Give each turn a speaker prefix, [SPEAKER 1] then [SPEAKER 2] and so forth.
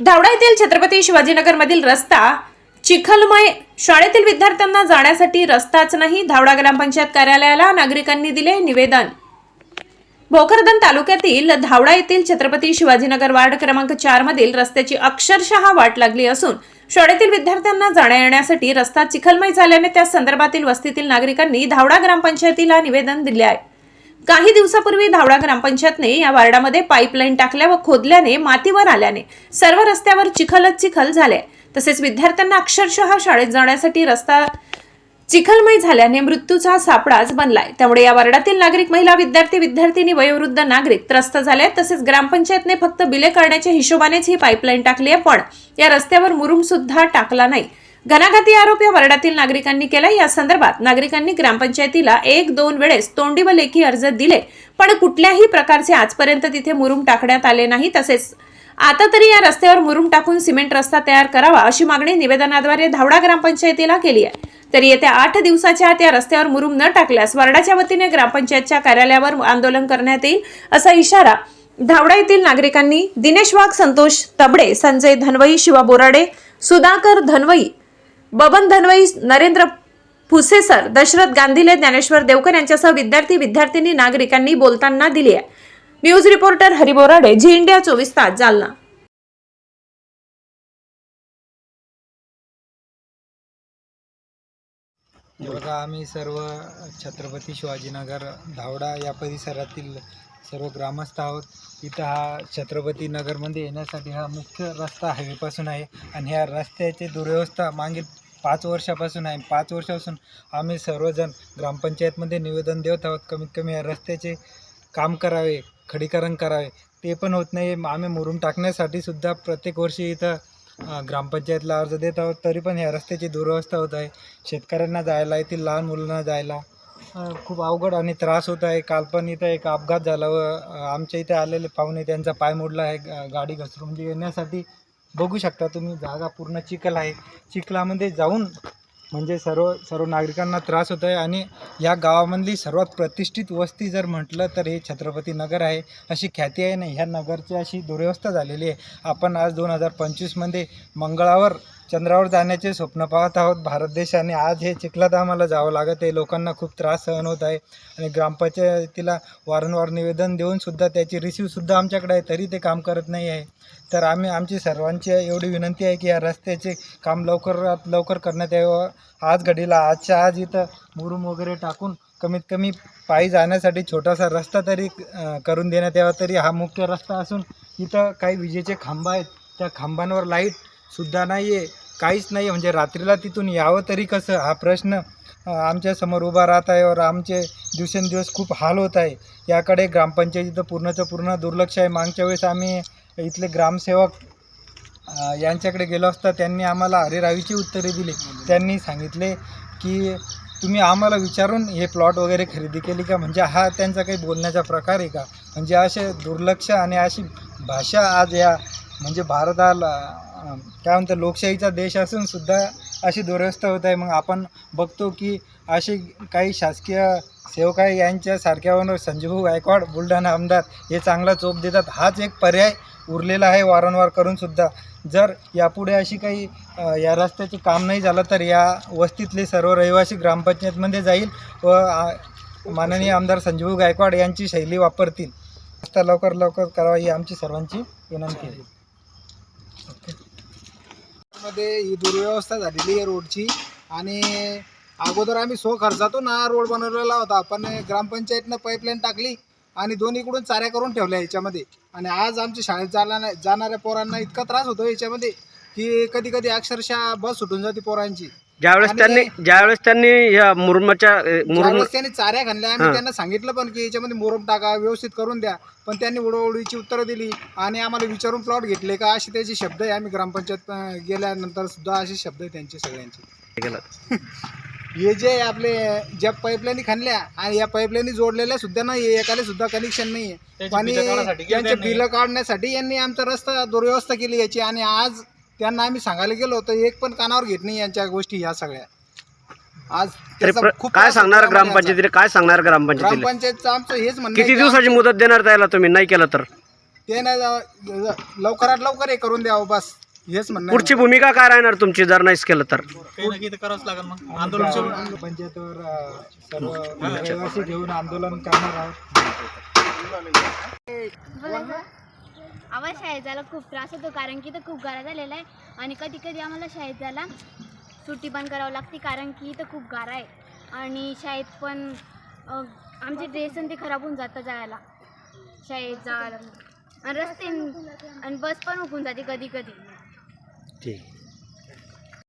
[SPEAKER 1] धावडा येथील छत्रपती शिवाजीनगरमधील रस्ता चिखलमय. शाळेतील विद्यार्थ्यांना जाण्यासाठी रस्ताच नाही धावडा ग्रामपंचायत कार्यालयाला नागरिकांनी दिले निवेदन. भोकरदन तालुक्यातील धावडा येथील छत्रपती शिवाजीनगर वार्ड क्रमांक चार मधील रस्त्याची अक्षरशः वाट लागली असून शाळेतील विद्यार्थ्यांना जाण्या येण्यासाठी रस्ता चिखलमय झाल्याने त्या संदर्भातील वस्तीतील नागरिकांनी धावडा ग्रामपंचायतीला निवेदन दिले आहे. काही दिवसापूर्वी धावडा ग्रामपंचायतने या वार्डामध्ये पाईपलाईन टाकल्या व खोदल्याने मातीवर आल्याने सर्व रस्त्यावर चिखलच चिखल झाले तसेच विद्यार्थ्यांना अक्षरशः शाळेत जाण्यासाठी रस्ता चिखलमय झाल्याने मृत्यूचा सापळाच बनलाय. त्यामुळे या वार्डातील नागरिक महिला विद्यार्थी विद्यार्थिनी वयोवृद्ध नागरिक त्रस्त झाले आहेत. तसेच ग्रामपंचायतने फक्त बिले करण्याच्या हिशोबानेच ही पाईपलाईन टाकली आहे पण या रस्त्यावर मुरुम सुद्धा टाकला नाही. घनाघाती आरोप या वार्डातील नागरिकांनी केला. या संदर्भात नागरिकांनी ग्रामपंचायतीला एक दोन वेळेस तोंडी व लेखी अर्ज दिले. पण कुठल्याही प्रकारचे आजपर्यंत तिथे मुरुम टाकण्यात आले नाही. तसेच आता तरी या रस्त्यावर मुरुम टाकून सिमेंट रस्ता तयार करावा अशी मागणी निवेदनाद्वारे धावडा ग्रामपंचायतीला केली आहे. तर येत्या आठ दिवसाच्या आत या रस्त्यावर मुरुम न टाकल्यास वार्डाच्या वतीने ग्रामपंचायतच्या कार्यालयावर आंदोलन करण्यात येईल असा इशारा धावडा येथील नागरिकांनी दिनेश वाघ संतोष तबडे संजय धनवई शिवा बोराडे सुधाकर धनवई बबन धनवई नरेंद्र फुसेसर दशरथ गांधीले ज्ञानेश्वर देवकर यांच्यासह विद्यार्थी विद्यार्थिनी नागरिकांनी बोलताना दिली आहे. News reporter Hari Borade Zee India चोवीस तास जालना.
[SPEAKER 2] बघा आम्ही सर्व छत्रपती शिवाजीनगर धावडा या परिसरातील सर्व ग्रामस्थ आहोत. इथं हा छत्रपती नगरमध्ये येण्यासाठी हा मुख्य रस्ता हायवेपासून आहे आणि ह्या रस्त्याची दुर्व्यवस्था मागील पाच वर्षापासून आहे. पाच वर्षापासून आम्ही सर्वजण ग्रामपंचायतमध्ये निवेदन देत आहोत. कमीत कमी या रस्त्याचे काम करावे खडीकरण करावे. ते पण होत नाही. आम्ही मुरुम टाकण्यासाठी सुद्धा प्रत्येक वर्षी इथं ग्रामपंचायतला अर्ज देत आहोत. तरी पण ह्या रस्त्याची दुरवस्था होत आहे. शेतकऱ्यांना जायला येथील लहान मुलांना जायला खूप अवघड आणि त्रास होत आहे. काल पण इथं एक अपघात झाला व आमच्या इथे आलेले पाहुणे त्यांचा पाय मोडला आहे. गा- गाडी घसरून म्हणजे येण्यासाठी बघू शकता तुम्ही जागा पूर्ण चिखल आहे. चिखलामध्ये जाऊन म्हणजे सर्व सर्व नागरिकांना त्रास होत आहे आणि या गावामधली सर्वात प्रतिष्ठित वस्ती जर म्हटलं तर हे छत्रपती नगर आहे. अशी ख्याती आहे ना ह्या नगरची अशी दुरवस्था झालेली आहे. आपण आज दोन हजार पंचवीसमध्ये मंगळावर चंद्रावर जाण्याचे स्वप्न पाहत आहोत. भारत देश आणि आज हे चिखलात आम्हाला जावं लागत आहे. लोकांना खूप त्रास सहन होत आहे. आणि ग्रामपंचायतीला वारंवार निवेदन देऊनसुद्धा त्याची रिसिव्हसुद्धा आमच्याकडे आहे. तरी ते काम करत नाही आहे. तर आम्ही आमची सर्वांची एवढी विनंती आहे की या रस्त्याचे काम लवकरात लवकर करण्यात यावं. आज घडीला आजच्या आज इथं मुरुम वगैरे टाकून कमीत कमी पायी जाण्यासाठी छोटासा रस्ता तरी करून देण्यात यावा. तरी हा मुख्य रस्ता असून इथं काही विजेचे खांब आहेत. त्या खांबांवर लाईटसुद्धा नाही आहे काहीच नाही म्हणजे रात्रीला तिथून यावं तरी कसं? हा प्रश्न आमच्यासमोर उभा राहत आहे और आमचे दिवसेंदिवस खूप हाल होत आहे. याकडे ग्रामपंचायतीचं पूर्णचं पूर्ण दुर्लक्ष आहे. मागच्या वेळेस आम्ही इथले ग्रामसेवक यांच्याकडे गेलो असता त्यांनी आम्हाला हरेरावीची उत्तरे दिली. त्यांनी सांगितले की तुम्ही आम्हाला विचारून हे प्लॉट वगैरे खरेदी केली का? म्हणजे हा त्यांचा काही बोलण्याचा प्रकार आहे का? म्हणजे असे दुर्लक्ष आणि अशी भाषा आज या म्हणजे भारताला काय म्हणतं लोकशाहीचा देश असून सुद्धा अशी दुरवस्था होत आहे. मग आपण बघतो की असे काही शासकीय सेवक आहे यांच्यासारख्यावर संजीव गायकवाड बुलढाणा आमदार हे चांगला चोप देतात. हाच एक पर्याय उरलेला आहे वारंवार करून सुद्धा. जर यापुढे अशी काही या रस्त्याचे काम नाही झालं तर या वस्तीतले सर्व रहिवासी ग्रामपंचायतमध्ये जाईल व माननीय आमदार संजीव गायकवाड यांची शैली वापरतील. रस्ता लवकर लवकर करावा ही आमची सर्वांची विनंती आहे.
[SPEAKER 3] मध्ये ही दुर्व्यवस्था झालेली आहे रोडची. आणि अगोदर आम्ही सो खर्चातून हा रोड बनवलेला होता. पण ग्रामपंचायतनं पाईपलाईन टाकली आणि दोन्हीकडून चाऱ्या करून ठेवल्या याच्यामध्ये. आणि आज आमच्या शाळेत जाणार जाणाऱ्या पोरांना इतका त्रास होतो याच्यामध्ये की कधी कधी अक्षरशः बस सुटून जाते पोरांची.
[SPEAKER 4] ज्यावेळेस त्यांनी ज्यावेळेस त्यांनी या मुरुमाच्या अ, मुरुम
[SPEAKER 3] ज्यावेळेस त्यांनी चाऱ्या घालल्या आम्ही
[SPEAKER 4] हां.
[SPEAKER 3] त्यांना सांगितलं पण की याच्यामध्ये मोरम टाका व्यवस्थित करून द्या. पण त्यांनी उडवडीची उत्तरं दिली आणि आम्हाला विचारून प्लॉट घेतले का असे त्याचे शब्द आहे. आम्ही ग्रामपंचायत अं, गेल्यानंतर सुद्धा असे शब्द आहे त्यांचे सगळ्यांचे. हे जे आपले ज्या पाईपलाईनी खणल्या आणि या पाईपलाईनी जोडलेल्या सुद्धा नाही एकाला सुद्धा कनेक्शन नाही आणि त्यांचे बिलं काढण्यासाठी यांनी आमचा रस्ता दुर्व्यवस्था केली याची आणि आज त्यांना आम्ही सांगायला गेलो तर एक पण कानावर घेत नाही यांच्या गोष्टी ह्या सगळ्या. आज
[SPEAKER 4] तरी
[SPEAKER 3] त्याचा
[SPEAKER 4] प्र-
[SPEAKER 3] खूप
[SPEAKER 4] काय
[SPEAKER 3] त्रास होतो
[SPEAKER 4] सांगणार
[SPEAKER 3] आम्हाला याचा.
[SPEAKER 4] ग्रामपंचायतीला? काय सांगणार ग्रामपंचायतीला?
[SPEAKER 3] ग्रामपंचायतचं आमचं हेच म्हणणं आहे
[SPEAKER 4] किती
[SPEAKER 3] की
[SPEAKER 4] दिवसाची मुदत देणार त्याला तुम्ही? नाही केलं तर.
[SPEAKER 3] ते ना जा- लवकरात लवकर हे करून द्यावं बस. हेच म्हणणं आहे.
[SPEAKER 4] पुढची भूमिका काय राहणार तुमची जर नाहीच केलं तर?
[SPEAKER 3] आंदोलन पंचायतवर अ, सर्व रहिवासी घेऊन आंदोलन करणार आहोत.
[SPEAKER 5] आम्हाला शाळेत जायला खूप त्रास होतो कारण की इथं खूप गारा झालेला आहे आणि कधी कधी आम्हाला शाळेत जायला सुट्टी पण करावं लागते कारण की इथं खूप गारा आहे. आणि शाळेत पण आमचे ड्रेस आणि ते खराब होऊन जातं जायला. शाळेत जायला. आणि रस्ते आणि बस पण उकून जाते कधी कधी
[SPEAKER 4] ठीक.